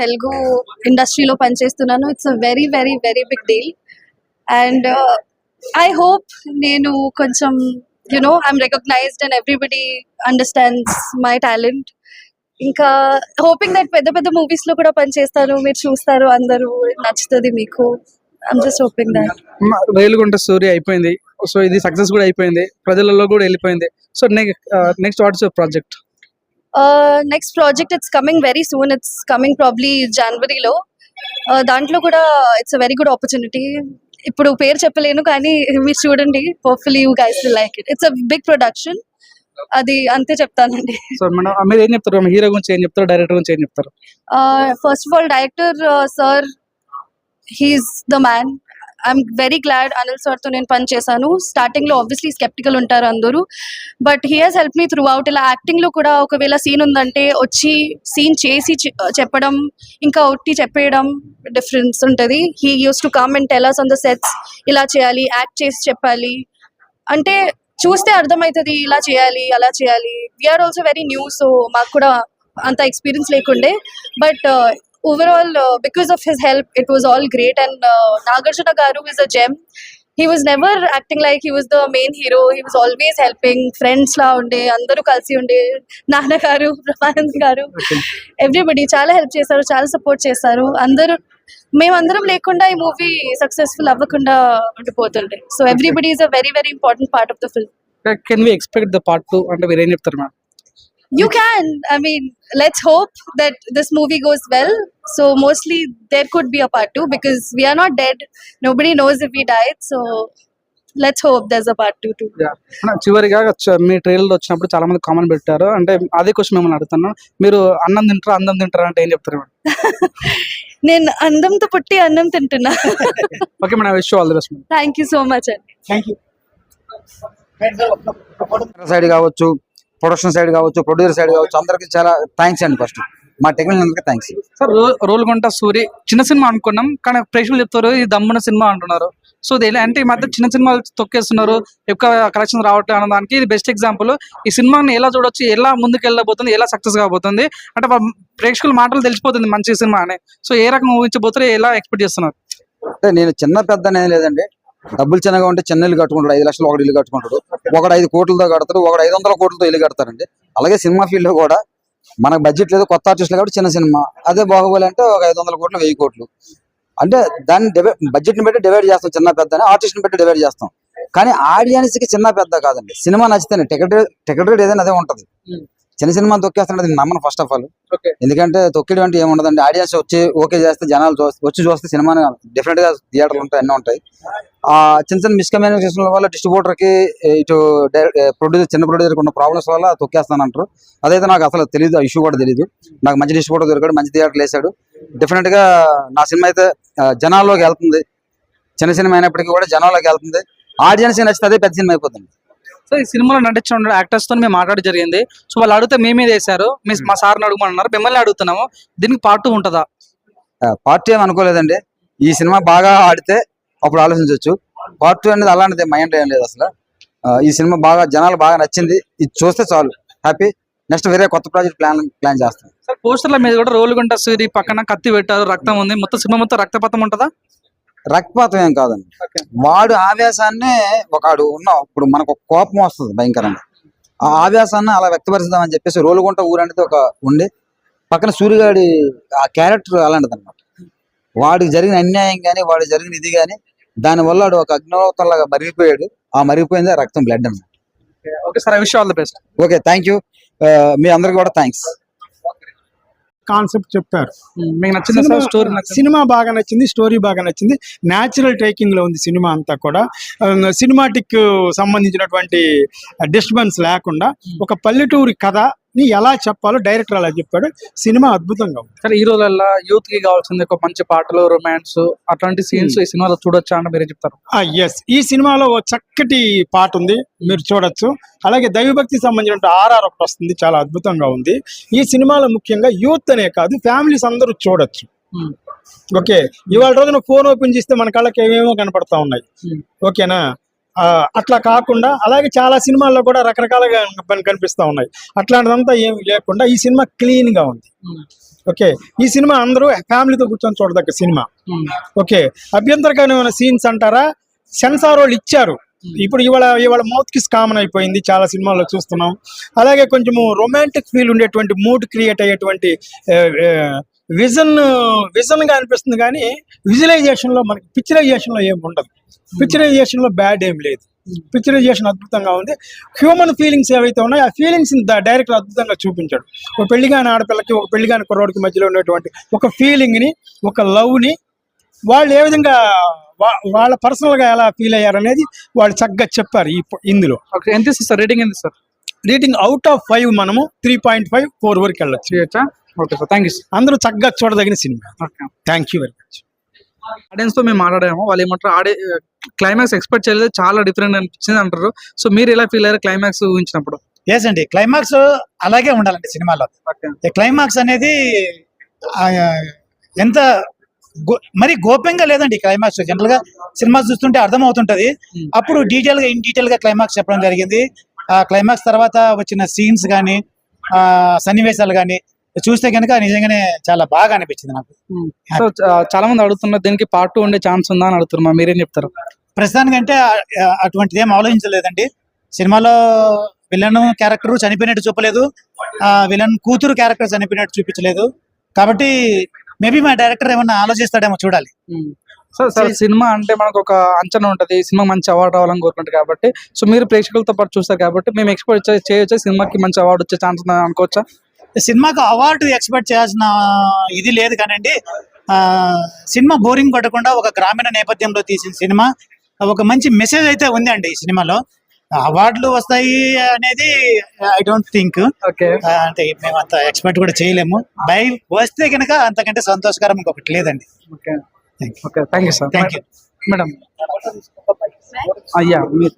తెలుగు ఇండస్ట్రీలో పనిచేస్తున్నాను. It's a very very very big deal and I hope నేను కొంచెం you know I'm recognised and everybody understands my talent ఇంకా hoping that పెద్ద పెద్ద మూవీస్లో కూడా పనిచేస్తాను. మీరు చూస్తారు అందరూ నచ్చుతుంది మీకు. ఐమ్ జస్ట్ హోపింగ్ దట్ వేలుగుంట స్టోరీ అయిపోయింది. సో ఇది సక్సెస్ కూడా అయిపోయింది. ప్రజలలో కూడా వెళ్ళిపోయింది. So next next what's your project next project it's coming very soon it's coming probably జనవరిలో దాంట్లో కూడా it's a very good opportunity ఇప్పుడు పేరు చెప్పలేను కానీ మీరు చూడండి. Hopefully you guys will like it it's a big production అది అంతే చెప్తానండి. సో మనం మీరు ఏం చెప్తారు? హీరో గురించి ఏం చెప్తారు? డైరెక్టర్ గురించి ఏం చెప్తారు? First of all director sir he's the man I'm very glad Anil సార్తో నేను పని చేశాను. స్టార్టింగ్లో ఆబ్వియస్లీ స్కెప్టికల్ ఉంటారు అందరూ. But he has help me throughout ఇలా యాక్టింగ్లో కూడా ఒకవేళ సీన్ ఉందంటే వచ్చి సీన్ చేసి చెప్పడం ఇంకా ఒట్టి చెప్పేయడం డిఫరెన్స్ ఉంటుంది. He used to come and tell us on the sets ఇలా చేయాలి యాక్ట్ చేసి చెప్పాలి. అంటే చూస్తే అర్థమవుతుంది ఇలా చేయాలి అలా చేయాలి. We are also very new so మాకు కూడా అంత ఎక్స్పీరియన్స్ లేకుండే. But overall because of his help it was all great and Nagarjuna garu is a gem he was never acting like he was the main hero he was always helping friends లా ఉండే అందరూ కలిసి ఉండే. నాన్న గారు బ్రహ్మానంద్ గారు everybody చాలా help చేశారు చాలా సపోర్ట్ చేశారు. అందరూ మేమందరం లేకుండా ఈ మూవీ సక్సెస్ఫుల్ అవ్వకుండా ఉండిపోతుండే. So everybody is a very very important part of the film can we expect the part two అంటే మీరు చెప్తారు ma'am you can i mean let's hope that this movie goes well so mostly there could be a part two because we are not dead nobody knows if we died so let's hope there's a part two too చివరిగా మీ trailer వచ్చినప్పుడు చాలా మంది comment పెట్టారు అంటే అదే question మిమ్మల్ని అడుగుతాను మీరు అన్నం తింటారా అందం తింటారా అంటే ఏం చెప్తారు మేడం నేను అందంతో పుట్టి అన్నం తింటున్నా okay madam wish all the best thank you so much అండి థ్యాంక్ యూ సైడ్ కావచ్చు ప్రొడక్షన్ సైడ్ కావచ్చు ప్రొడ్యూసర్ సైడ్ కావచ్చు అందరికి చాలా థ్యాంక్స్ అండి ఫస్ట్ మా టెక్నికల్ అందరికీ థ్యాంక్స్ సార్ రోల్ కొంట సూరి చిన్న సినిమా అనుకున్నాం కానీ ప్రేక్షకులు చెప్తారు ఇది దమ్మున సినిమా అంటున్నారు. సో ఇది ఎలా- అంటే ఈ మధ్య చిన్న సినిమాలు తొక్కేస్తున్నారు ఎక్కువ కలెక్షన్ రావట్లేదు అన్న దానికి ఇది బెస్ట్ ఎగ్జాంపుల్ ఈ సినిమాని ఎలా చూడొచ్చు ఎలా ముందుకు వెళ్ళబోతుంది ఎలా సక్సెస్ కాబోతుంది అంటే ప్రేక్షకుల మాటలు తెలిసిపోతుంది మంచి సినిమా అని. సో ఏ రకంగా ఊహించబోతారు ఎలా ఎక్స్పెక్ట్ చేస్తున్నారు? అంటే నేను చిన్న పెద్ద అనేది లేదండి. డబ్బులు చిన్నగా ఉంటే చిన్న ఇల్లు కట్టుకుంటాడు ఐదు లక్షలు ఒకటి ఇల్లు కట్టుకుంటాడు ఒకడు ఐదు కోట్లతో కడతాడు ఒకడు ఐదు వందల కోట్లతో ఇల్లు కడతారండి అలాగే సినిమా ఫీల్డ్లో కూడా మనకు బడ్జెట్ లేదు కొత్త ఆర్టిస్టులు కాబట్టి చిన్న సినిమా. అదే బాహుబలి అంటే ఒక ఐదు వందల కోట్లు వెయ్యి కోట్లు. అంటే దాన్ని బడ్జెట్ని బట్టి డివైడ్ చేస్తాం చిన్న పెద్ద అని ఆర్టిస్ట్ని బట్టి డివైడ్ చేస్తాం. కానీ ఆడియన్స్కి చిన్న పెద్ద కాదండి. సినిమా నచ్చితేనే టికెట్ టికెట్ రేట్ ఏదైనా అదే ఉంటది. చిన్న సినిమా తొక్కేస్తున్నది నేను నమ్మను ఫస్ట్ ఆఫ్ ఆల్ ఎందుకంటే తొక్కిడం అంటే ఏముండదండి ఆడియన్స్ వచ్చి ఓకే చేస్తే జనాలు వచ్చి చూస్తే సినిమా డిఫరెంట్గా థియేటర్లు ఉంటాయి అన్నీ ఉంటాయి. ఆ చిన్న చిన్న మిస్కమ్యూనికేషన్ వల్ల డిస్ట్రిబ్యూటర్కి ఇటు ప్రొడ్యూసర్ చిన్న ప్రొడ్యూసర్ ఉన్న ప్రాబ్లమ్స్ వల్ల తొక్కేస్తానంటారు. అదైతే నాకు అసలు తెలియదు ఆ ఇష్యూ కూడా తెలియదు నాకు మంచి డిస్ట్రిబ్యూటర్ దొరికాడు మంచి థియేటర్లు వేసాడు. డిఫరెంట్గా నా సినిమా అయితే జనాల్లోకి వెళ్తుంది. చిన్న సినిమా అయినప్పటికీ కూడా జనాల్లోకి వెళ్తుంది. ఆడియన్స్ నచ్చితే అదే పెద్ద సినిమా అయిపోతుంది. సో ఈ సినిమాలో నటించిన యాక్టర్స్తో మేము మాట్లాడి జరిగింది. సో వాళ్ళు అడిగితే మేమే చేశారు మీ మా సార్ని అడుగుమన్నారు. మిమ్మల్ని అడుగుతున్నాము. దీనికి పార్ట్ ఉంటుందా? పార్ట్ ఏం అనుకోలేదండి. ఈ సినిమా బాగా ఆడితే అప్పుడు ఆలోచించవచ్చు పార్ట్ టూ అనేది అలాంటిది మైండ్ ఏం లేదు అసలు. ఈ సినిమా బాగా జనాలు బాగా నచ్చింది. ఇది చూస్తే చాలు. హ్యాపీ నెక్స్ట్ వేరే కొత్త ప్రాజెక్ట్ ప్లాన్ ప్లాన్ చేస్తాం. సార్ పోస్టర్ల మీద కూడా రోలు గుంట సూరి పక్కన కత్తి పెట్టారు. రక్తం ఉంది. మొత్తం సినిమా మొత్తం రక్తపాతం ఉంటుందా? రక్తపాతం ఏం కాదండి. వాడు ఆవేశాన్ని ఒకడు ఉన్న ఇప్పుడు మనకు ఒక కోపం వస్తుంది భయంకరంగా. ఆ ఆవేశాన్ని అలా వ్యక్తపరుస్తామని చెప్పేసి రోలుగుంట ఊరు అనేది ఒక ఉండి పక్కన సూర్యగాడి ఆ క్యారెక్టర్ అలాంటిది అనమాట వాడికి జరిగిన అన్యాయం కానీ వాడికి జరిగిన ఇది కానీ దానివల్ల వాడు ఒక అగ్నివతంలాగా మరిగిపోయాడు. ఆ మరిగిపోయిందే రక్తం బ్లడ్ అన్నమాట. Okay sir I wish all the best. Okay thank you మీ అందరికి కూడా థ్యాంక్స్ కాన్సెప్ట్ చెప్పారు. మీకు నచ్చింది సార్? స్టోరీ సినిమా బాగా నచ్చింది స్టోరీ బాగా నచ్చింది. న్యాచురల్ టేకింగ్లో ఉంది సినిమా అంతా కూడా. సినిమాటిక్ సంబంధించినటువంటి డిస్టర్బెన్స్ లేకుండా ఒక పల్లెటూరి కథని ఎలా చెప్పాలో డైరెక్టర్ అలా చెప్పాడు. సినిమా అద్భుతంగా ఉంది. సార్ ఈ రోజుల్లో యూత్కి కావాల్సింది ఒక మంచి పాటలు రొమాన్స్ అట్లాంటి సీన్స్ ఈ సినిమాలో చూడొచ్చా అంటే మీరే చెప్తారు. ఎస్ ఈ సినిమాలో చక్కటి పాట ఉంది. మీరు చూడొచ్చు. అలాగే దైవభక్తి సంబంధించిన ఆర్ఆర్ ఒకటి వస్తుంది. చాలా అద్భుతంగా ఉంది. ఈ సినిమాలో ముఖ్యంగా యూత్ అనే కాదు ఫ్యామిలీస్ అందరూ చూడొచ్చు. Hmm. ఓకే. ఇవాళ రోజున ఫోన్ ఓపెన్ చేస్తే మన కళ్ళకి ఏమేమో కనపడతా ఉన్నాయి. Hmm. ఓకేనా? అట్లా కాకుండా అలాగే చాలా సినిమాల్లో కూడా రకరకాలుగా కన్- కనిపిస్తా ఉన్నాయి. అట్లాంటిదంతా ఏమి లేకుండా ఈ సినిమా క్లీన్గా ఉంది ఓకే. ఈ సినిమా అందరూ ఫ్యామిలీతో కూర్చొని చూడదగ్గ సినిమా. ఓకే. అభ్యంతరకరమైన సీన్స్ అంటారా? సెన్సార్ వాళ్ళు ఇచ్చారు ఇప్పుడు ఇవాళ ఇవాళ మౌత్ కిస్ కామన్ అయిపోయింది. చాలా సినిమాల్లో చూస్తున్నాం. అలాగే కొంచెము రొమాంటిక్ ఫీల్ ఉండేటువంటి మూడ్ క్రియేట్ అయ్యేటువంటి విజన్ విజన్గా అనిపిస్తుంది కానీ విజువలైజేషన్లో మనకి పిక్చరైజేషన్లో ఏం ఉండదు. పిక్చరైజేషన్లో బ్యాడ్ ఏం లేదు. పిక్చరైజేషన్ అద్భుతంగా ఉంది. హ్యూమన్ ఫీలింగ్స్ ఏవైతే ఉన్నాయో ఆ ఫీలింగ్స్ డైరెక్టర్ అద్భుతంగా చూపించాడు. ఒక పెళ్ళిగాని ఆడపిల్లకి ఒక పెళ్ళిగాని కుర్రోడికి మధ్యలో ఉన్నటువంటి ఒక ఫీలింగ్ని ఒక లవ్ని వాళ్ళు ఏ విధంగా వాళ్ళ పర్సనల్గా ఎలా ఫీల్ అయ్యారు అనేది వాళ్ళు చక్కగా చెప్పారు ఈ ఇందులో. ఎంత ఇస్తుంది? సార్ రేటింగ్ ఎంత sir? Rating out of five మనము త్రీ పాయింట్ ఫైవ్ ఫోర్ వరకు వెళ్ళొచ్చు. Okay sir. Thank you sir. అందరూ చక్కగా చూడదగిన cinema. Thank you very much ఆడియన్స్తో మేము మాట్లాడాము. వాళ్ళు ఏమంటారు ఆడే క్లైమాక్స్ ఎక్స్పెక్ట్ చేయలేదు చాలా డిఫరెంట్ అనిపించింది అంటారు. సో మీరు ఎలా ఫీల్ అయ్యారు క్లైమాక్స్ ఊహించినప్పుడు? ఎస్ అండి. క్లైమాక్స్ అలాగే ఉండాలండి సినిమాలో. క్లైమాక్స్ అనేది ఎంత మరి గోప్యంగా లేదండి క్లైమాక్స్ జనరల్గా సినిమా చూస్తుంటే అర్థం అవుతుంటది Hmm. అప్పుడు డీటెయిల్గా ఇన్ డీటెయిల్గా క్లైమాక్స్ చెప్పడం జరిగింది. క్లైమాక్స్ తర్వాత వచ్చిన సీన్స్ కానీ ఆ సన్నివేశాలు కానీ చూస్తే కనుక నిజంగానే చాలా బాగా అనిపించింది నాకు. సో చాలా మంది అడుగుతున్నారు దీనికి పార్ట్ టూ ఉండే ఛాన్స్ ఉందా అని అడుగుతున్నారు మీరేం చెప్తారు? ప్రస్తుతానికంటే ఆ- అటువంటిది ఏం ఆలోచించలేదండి. సినిమాలో విలన్ క్యారెక్టర్ చనిపోయినట్టు చూపలేదు. ఆ విలన్ కూతురు క్యారెక్టర్ చనిపోయినట్టు చూపించలేదు. కాబట్టి మేబీ మా డైరెక్టర్ ఏమన్నా ఆలోచిస్తాడేమో చూడాలి. సో సార్ సినిమా అంటే మనకు ఒక అంచనా ఉంటది. సినిమా మంచి అవార్డు రావాలని కోరుకుంటారు కాబట్టి. సో మీరు ప్రేక్షకులతో పాటు చూస్తారు కాబట్టి మేము ఎక్స్పెక్ట్ చేయొచ్చా? సినిమాకి మంచి అవార్డు వచ్చే ఛాన్స్ ఉందని అనుకోవచ్చా? సినిమాకు అవార్డు ఎక్స్పెక్ట్ చేయాల్సిన ఇది లేదు కానండి. ఆ సినిమా బోరింగ్ కొట్టకుండా ఒక గ్రామీణ నేపథ్యంలో తీసిన సినిమా ఒక మంచి మెసేజ్ అయితే ఉంది అండి ఈ సినిమాలో. అవార్డులు వస్తాయి అనేది ఐ డోంట్ థింక్ ఓకే. అంటే మేము అంత ఎక్స్పెక్ట్ కూడా చేయలేము. బై వస్తే కనుక అంతకంటే సంతోషకరం ఇంకొకటి లేదండి. Okay Thank you. Okay thank you sir thank you madam అయ్యా మీరు